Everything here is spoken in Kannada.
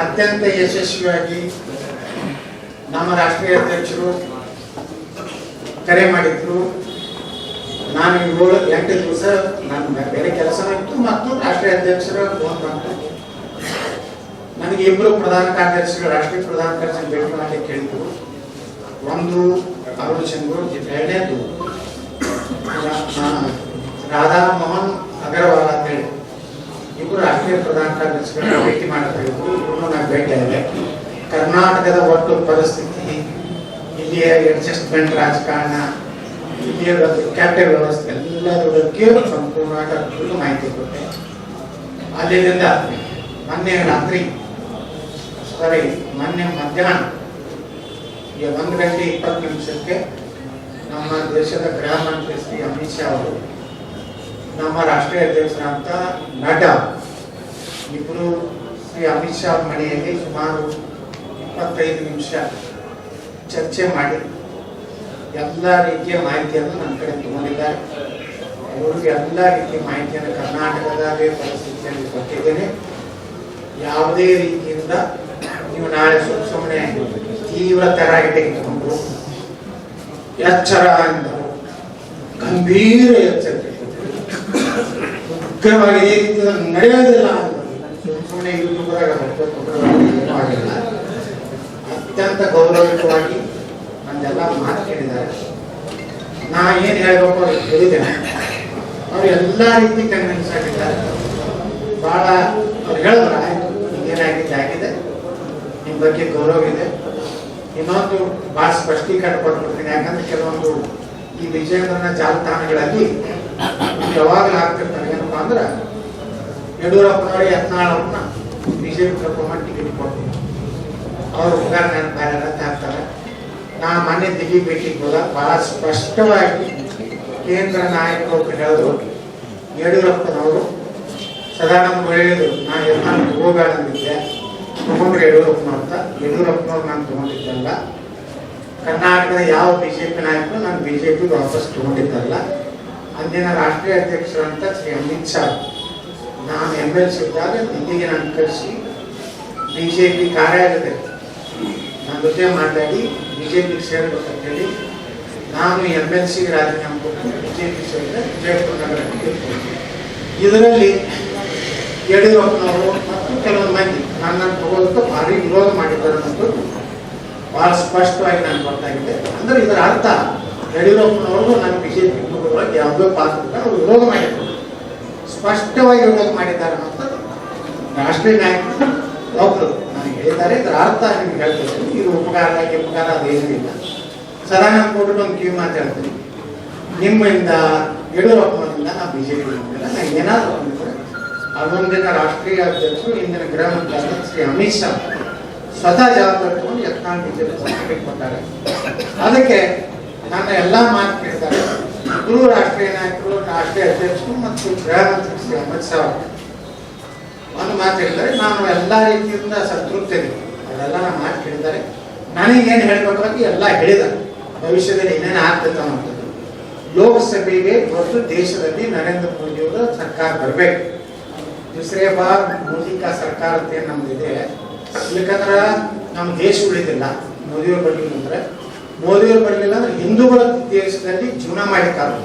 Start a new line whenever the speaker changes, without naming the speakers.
ಅತ್ಯಂತ ಯಶಸ್ವಿಯಾಗಿ ನಮ್ಮ ರಾಷ್ಟ್ರೀಯ ಅಧ್ಯಕ್ಷರು ಕರೆ ಮಾಡಿದ್ರು. ನಾನು ಏಳು, ಎಂಟು ದಿವಸ ನನ್ನ ಬೇರೆ ಕೆಲಸ ಇತ್ತು ಮತ್ತು ರಾಷ್ಟ್ರೀಯ ಅಧ್ಯಕ್ಷರ ಫೋನ್ ಬಂತು. ನನಗೆ ಇಬ್ಬರು ಪ್ರಧಾನ ಕಾರ್ಯದರ್ಶಿಗಳು, ರಾಷ್ಟ್ರೀಯ ಪ್ರಧಾನ ಕಾರ್ಯದರ್ಶಿ ಭೇಟಿ ಮಾಡಲಿಕ್ಕೆ ಕೇಳಿದ್ರು. ಒಂದು ಅರುಣ್ ಸಿಂಗ್ ಎರಡನೇದು ರಾಧಾ ಮೋಹನ್ ಅಗರ್ವಾಲ್ ಅಂತ ಹೇಳಿ ಇಬ್ಬರು ರಾಷ್ಟ್ರೀಯ ಕಾರ್ಯದರ್ಶಿಗಳನ್ನ ಭೇಟಿ ಮಾಡಬೇಕು. ಇದ್ರು ಇಬ್ಬರು ನಾನು ಭೇಟಿ ಆಗಿದೆ ಕರ್ನಾಟಕದ ಒಟ್ಟು ಪರಿಸ್ಥಿತಿ ಇಲ್ಲಿಯ ಅಡ್ಜಸ್ಟ್ಮೆಂಟ್ ರಾಜಕಾರಣ, ಇಲ್ಲಿಯ ಕ್ಯಾಪಿಟಲ್ ವ್ಯವಸ್ಥೆ ಎಲ್ಲದರ ಬಗ್ಗೆ ಸಂಪೂರ್ಣವಾಗಿ ಅದ್ಭುತ ಮಾಹಿತಿ ಕೊಟ್ಟೆ. ಅಲ್ಲಿಂದ ಮೊನ್ನೆ ರಾತ್ರಿ ಸಾರಿ ಮೊನ್ನೆ ಮಧ್ಯಾಹ್ನ ಈಗ ಒಂದು ಗಂಟೆ ಇಪ್ಪತ್ತು ನಿಮಿಷಕ್ಕೆ ನಮ್ಮ ದೇಶದ ಗೃಹ ಮಂತ್ರಿ ಶ್ರೀ ಅಮಿತ್ ಶಾ ಅವರು ನಮ್ಮ ರಾಷ್ಟ್ರೀಯ ಅಧ್ಯಕ್ಷರಾದಂಥ ನಡ್ಡಾ ಇಬ್ಬರು ಶ್ರೀ ಅಮಿತ್ ಶಾ ಮನೆಯಲ್ಲಿ ಸುಮಾರು ಇಪ್ಪತ್ತೈದು ನಿಮಿಷ ಚರ್ಚೆ ಮಾಡಿ ಎಲ್ಲ ರೀತಿಯ ಮಾಹಿತಿಯನ್ನು ನನ್ನ ಕಡೆ ತಗೊಂಡಿದ್ದಾರೆ. ಅವರು ಎಲ್ಲ ರೀತಿಯ ಮಾಹಿತಿಯನ್ನು ಕರ್ನಾಟಕದಾಗೆ ಪರಿಸ್ಥಿತಿಯಲ್ಲಿ ಕೊಟ್ಟಿದ್ದೇನೆ. ಯಾವುದೇ ರೀತಿಯಿಂದ ನೀವು ನಾಳೆ ಸುಮ್ ಸುಮ್ಮನೆ ತೀವ್ರ ತರಾಗಿ ತೆಗೆದುಕೊಂಡು ಎಚ್ಚರ ಎಂದರು ಗಂಭೀರ ಎಚ್ಚರಿಕೆ ಮುಖ್ಯವಾಗಿ ಈ ರೀತಿಯ ನಡೆಯೋದಿಲ್ಲ ಸುಮ್ ಸುಮ್ಮನೆ ಆಗಿಲ್ಲ ಅತ್ಯಂತ ಗೌರವಯುತವಾಗಿ ನಂದೆಲ್ಲ ಮಾತು ಕೇಳಿದ್ದಾರೆ ನಾ ಏನು ಹೇಳಬೇಕು ಅವ್ರಿಗೆ ಹೇಳಿದ್ದೇನೆ ಅವ್ರು ಎಲ್ಲ ರೀತಿ ಕನ್ವಿನ್ಸ್ ಆಗಿದ್ದಾರೆ. ಭಾಳ ಅವ್ರು ಹೇಳಿದ್ರ ಆಯ್ತು ಏನಾಗಿದೆ ಆಗಿದೆ ನಿಮ್ಮ ಬಗ್ಗೆ ಗೌರವ ಇದೆ. ಇನ್ನೊಂದು ಭಾಳ ಸ್ಪಷ್ಟೀಕರಣ ಕೊಟ್ಬಿಡ್ತೀನಿ. ಯಾಕಂದ್ರೆ ಕೆಲವೊಂದು ಈ ವಿಜಯೇಂದ್ರನ ಜಾಲತಾಣಗಳಲ್ಲಿ ಯಾವಾಗಲೂ ಆಗ್ತಿರ್ತಾರೆ. ಏನಪ್ಪಾ ಅಂದ್ರೆ ಯಡಿಯೂರಪ್ಪನವರು ಯತ್ನಾಳವ್ರನ್ನ ಬಿಜೆಪಿ ಕರ್ಕೊಂಡ್ಬಂದು ಟಿಕೆಟ್ ಕೊಡ್ತೀನಿ ಅವರು ಬೇರೆ ಅಂತ ಹಾಕ್ತಾರೆ ನಾ ಮೊನ್ನೆ ದಿಲ್ಲಿ ಭೇಟಿಗೆ ಹೋದಾಗ ಬಹಳ ಸ್ಪಷ್ಟವಾಗಿ ಕೇಂದ್ರ ನಾಯಕರು ಹೇಳಿದ್ರು. ಯಡಿಯೂರಪ್ಪನವರು ಸದಾ ನಮ್ಗೆ ಹೇಳಿದ್ರು ನಾನು ಹೋಗಬೇಡ ಅಂದಿದ್ದೆ. ತಗೊಂಡ್ರೆ ಯಡಿಯೂರಪ್ಪನ ಅಂತ. ಯಡಿಯೂರಪ್ಪನವ್ರು ನಾನು ತಗೊಂಡಿದ್ದಲ್ಲ. ಕರ್ನಾಟಕದ ಯಾವ ಬಿಜೆಪಿ ನಾಯಕರು ನಾನು ಬಿಜೆಪಿ ವಾಪಸ್ ತಗೊಂಡಿದ್ದಲ್ಲ. ಅಂದಿನ ರಾಷ್ಟ್ರೀಯ ಅಧ್ಯಕ್ಷರಂತ Shri Amit Shah M L C ಇದ್ದಾಗ ದಿಲ್ಲಿಗೆ ನಾನು ಕಳಿಸಿ ಪಿ ಕಾರ್ಯಾಲಯದಲ್ಲಿ ನನ್ನ ಜೊತೆ ಮಾತಾಡಿ ಬಿ ಜೆ ಸೇರ್ಬೇಕಂತ ಹೇಳಿ ನಾನು ಎಂ ಎಲ್ ಸಿ ರಾಜೀನಾಮೆ ಕೊಟ್ಟು ಬಿಜೆಪಿ ಸೇರಿದ ವಿಜಯಪುರ ನಗರಕ್ಕೆ. ಇದರಲ್ಲಿ ಯಡಿಯೂರಪ್ಪನವರು ಮತ್ತು ಕೆಲವೊಂದು ಮಂದಿ ನನ್ನನ್ನು ತಗೋದಕ್ಕೆ ಭಾರಿ ವಿರೋಧ ಮಾಡಿದ್ದಾರೆ ಅನ್ನೋದು ಭಾಳ ಸ್ಪಷ್ಟವಾಗಿ ನಾನು ಗೊತ್ತಾಗಿದೆ ಅಂದರೆ ಇದರ ಅರ್ಥ ಯಡಿಯೂರಪ್ಪನವರು ನನ್ನ ಜೆ ಪಿ ಯಾವುದೋ ಪಾತ್ರ ಅವರು ವಿರೋಧ ಮಾಡಿದ್ದಾರೆ ಸ್ಪಷ್ಟವಾಗಿ ಹೇಳೋದು ಮಾಡಿದ್ದಾರೆ ಅನ್ನೋದು ರಾಷ್ಟ್ರೀಯ ನಾಯಕರು ಒಬ್ರು ನನಗೆ ಇದರ ಅರ್ಥ ನಿಮ್ಗೆ ಹೇಳ್ತೀನಿ. ಇದು ಉಪಕಾರ ಉಪಕಾರ ಅದು ಏನೂ ಇಲ್ಲ. ಸದಾನಂದ ಕೊಟ್ಟು ಒಂದು ಕಿವಿ ಮಾತಾಡ್ತೀನಿ ನಿಮ್ಮಿಂದ ಯಡಿಯೂರಪ್ಪನಿಂದ ನಾ ಬಿಜೆಪಿ ನಾನು ಏನಾದರೂ ಅಂದ್ಕೊಂಡ್ರೆ ಅದೊಂದಿನ ರಾಷ್ಟ್ರೀಯ ಅಧ್ಯಕ್ಷರು ಇಂದಿನ ಗೃಹ ಮಂತ್ರಿ ಶ್ರೀ ಅಮಿತ್ ಶಾ ಸ್ವತಃ ಜವಾಬ್ದಾರಿ ತಗೊಂಡು ಯತ್ನಾಳ್ ಬಿಜೆಪಿ ಕೊಟ್ಟಾರೆ. ಅದಕ್ಕೆ ನನ್ನ ಎಲ್ಲ ಮಾತು ಕೇಳಿದ್ದಾರೆ ಎಲ್ಲರೂ ರಾಷ್ಟ್ರೀಯ ನಾಯಕರು ರಾಷ್ಟ್ರೀಯ ಅಧ್ಯಕ್ಷರು ಮತ್ತು ಗೃಹ ಮಂತ್ರಿ ಶ್ರೀ ಅಮಿತ್ ಶಾ ಒಂದು ಮಾತು ಹೇಳಿದರೆ ನಾನು ಎಲ್ಲ ರೀತಿಯಿಂದ ಸಂತೃಪ್ತಿ ಅವರೆಲ್ಲ ನಮ್ಮ ಮಾತು ಹೇಳಿದ್ದಾರೆ ಏನು ಹೇಳಬೇಕಾಗಿ ಎಲ್ಲ ಹೇಳಿದ ಭವಿಷ್ಯದಲ್ಲಿ ಏನೇನು ಆಗ್ತೈತೆ ಅನ್ನೋದು ಲೋಕಸಭೆಗೆ ಮತ್ತು ದೇಶದಲ್ಲಿ ನರೇಂದ್ರ ಮೋದಿಯವರ ಸರ್ಕಾರ ಬರಬೇಕು. ದುಸರೇ ಬಾರ್ ಮೋದಿ ಕಾ ಸರ್ಕಾರ ಅಂತ ಏನು ನಮ್ದಿದೆ ಯಾಕಂದ್ರೆ ನಮ್ಮ ದೇಶ ಉಳಿದಿಲ್ಲ. ಮೋದಿಯವ್ರ ಬಗ್ಗೆ ಅಂದ್ರೆ ಮೋದಿಯವ್ರು ಬರಲಿಲ್ಲ ಅಂದ್ರೆ ಹಿಂದೂಗಳ ದೇಶದಲ್ಲಿ ಜೀವನ ಮಾಡಿದ್ದಾರೆ